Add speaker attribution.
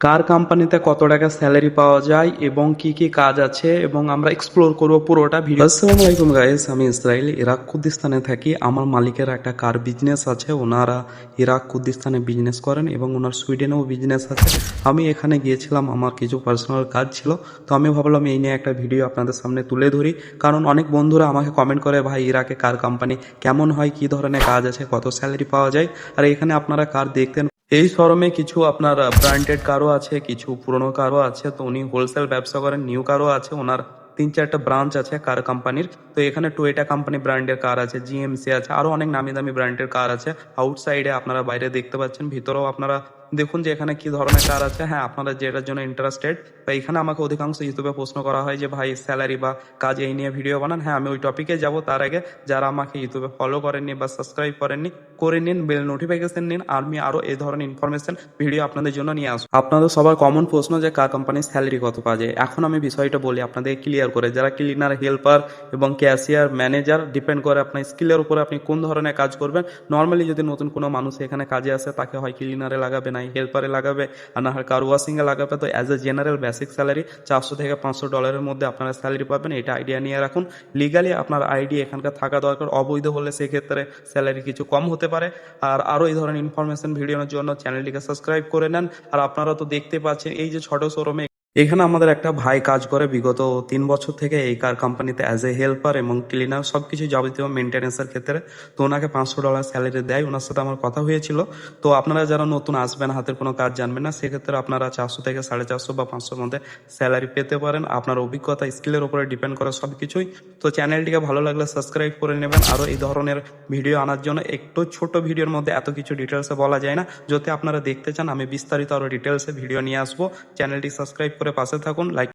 Speaker 1: কার কোম্পানিতে কত টাকা স্যালারি পাওয়া যায় এবং কি কি কাজ আছে এবং আমরা এক্সপ্লোর করব পুরোটা ভিডিও আসসালামু আলাইকুম গাইস আমি ইসরায়েল ইরাক কুর্দিস্তানে থাকি। আমার মালিকের একটা কার বিজনেস আছে, ওনারা ইরাক কুর্দিস্তানে বিজনেস করেন এবং ওনার সুইডেনেও বিজনেস আছে। আমি এখানে গিয়েছিলাম, আমার কিছু পার্সোনাল কাজ ছিল, তো আমি ভাবলাম এই নিয়ে একটা ভিডিও আপনাদের সামনে তুলে ধরি। কারণ অনেক বন্ধুরা আমাকে কমেন্ট করে, ভাই, ইরাকে কার কোম্পানি কেমন হয়? কি ধরনের কাজ আছে? কত স্যালারি পাওয়া যায়? আর এখানে আপনারা কার দেখতেন এই শোরুমে কিছু আপনার ব্র্যান্ডেড কারও আছে, কিছু পুরনো কারও আছে। তো উনি হোলসেল ব্যবসা করেন নিউ কারও আছে ওনার। তিন চারটা ব্রাঞ্চ আছে কার কোম্পানির তো এখানে টুয়েটা কোম্পানি ব্র্যান্ডের কার আছে জিএমসি আছে, আরও অনেক নামি দামি ব্র্যান্ডের কার আছে। আউটসাইডে আপনারা বাইরে দেখতে পাচ্ছেন, ভিতরেও আপনারা দেখুন যে এখানে কি ধরনের কার আছে। হ্যাঁ আপনারা যেটার জন্য ইন্টারেস্টেড বা এখানে আমাকে অধিকাংশ ইউটিউবে প্রশ্ন করা হয় যে, ভাই স্যালারি বা কাজ এই নিয়ে ভিডিও বানান। হ্যাঁ আমি ওই টপিকে যাব। তার আগে যারা আমাকে ইউটিউবে ফলো করেননি বা সাবস্ক্রাইব করেননি, করে নিন বেল নোটিফিকেশন নিন আমি আরও এই ধরনের ইনফরমেশন ভিডিও আপনাদের জন্য নিয়ে আসব। আপনাদের সবার কমন প্রশ্ন যে, কার কোম্পানির স্যালারি কত পাওয়া যায়? এখন আমি বিষয়টা বলি আপনাদের ক্লিয়ার করে। যারা ক্লিনার হেল্পার এবং ক্যাশিয়ার ম্যানেজার ডিপেন্ড করে আপনার স্কিলের উপরে আপনি কোন ধরনের কাজ করবেন। নর্মালি যদি নতুন কোনো মানুষ এখানে কাজে আসে, তাকে হয় ক্লিনারে লাগাবে, না হেল্পারে লাগাবে, আর না হয় কার ওয়াশিংয়ে লাগাবে, তো as a general basic salary চারশো থেকে পাঁচশো ডলারের মধ্যে আপনারা স্যালারি পাবেন। এটা আইডিয়া নিয়ে রাখুন। লিগালি আপনার আইডি এখানকার থাকা দরকার। অবৈধ হলে সেক্ষেত্রে স্যালারি কিছু কম হতে পারে। আর আরও এই ধরনের ইনফরমেশন ভিডিওর জন্য চ্যানেলটিকে সাবস্ক্রাইব করে নেন। আর আপনারা তো দেখতে পাচ্ছেন, এই যে ছোট শোরুমে এখানে আমাদের একটা ভাই কাজ করে। বিগত তিন বছর থেকে এই কার কোম্পানিতে অ্যাজ এ হেল্পার এবং ক্লিনার সব কিছু যাবতীয় মেনটেন্যান্সের ক্ষেত্রে তো ওনাকে পাঁচশো ডলার স্যালারি দেয়। ওনার সাথে আমার কথা হয়েছিল। তো আপনারা যারা নতুন আসবেন, হাতের কোনো কাজ জানবেন না, সেক্ষেত্রে আপনারা চারশো থেকে সাড়ে চারশো বা পাঁচশোর মধ্যে স্যালারি পেতে পারেন। আপনার অভিজ্ঞতা স্কিলের উপরে ডিপেন্ড করে সব কিছুই তো চ্যানেলটিকে ভালো লাগলে সাবস্ক্রাইব করে নেবেন। আরও এই ধরনের ভিডিও আনার জন্য একটু ছোট ভিডিওর মধ্যে এত কিছু ডিটেলসে বলা যায় না। যদি আপনারা দেখতে চান, আমি বিস্তারিত আরও ডিটেলসে ভিডিও নিয়ে আসব। চ্যানেলটি সাবস্ক্রাইব করে পাশে থাকুন লাইক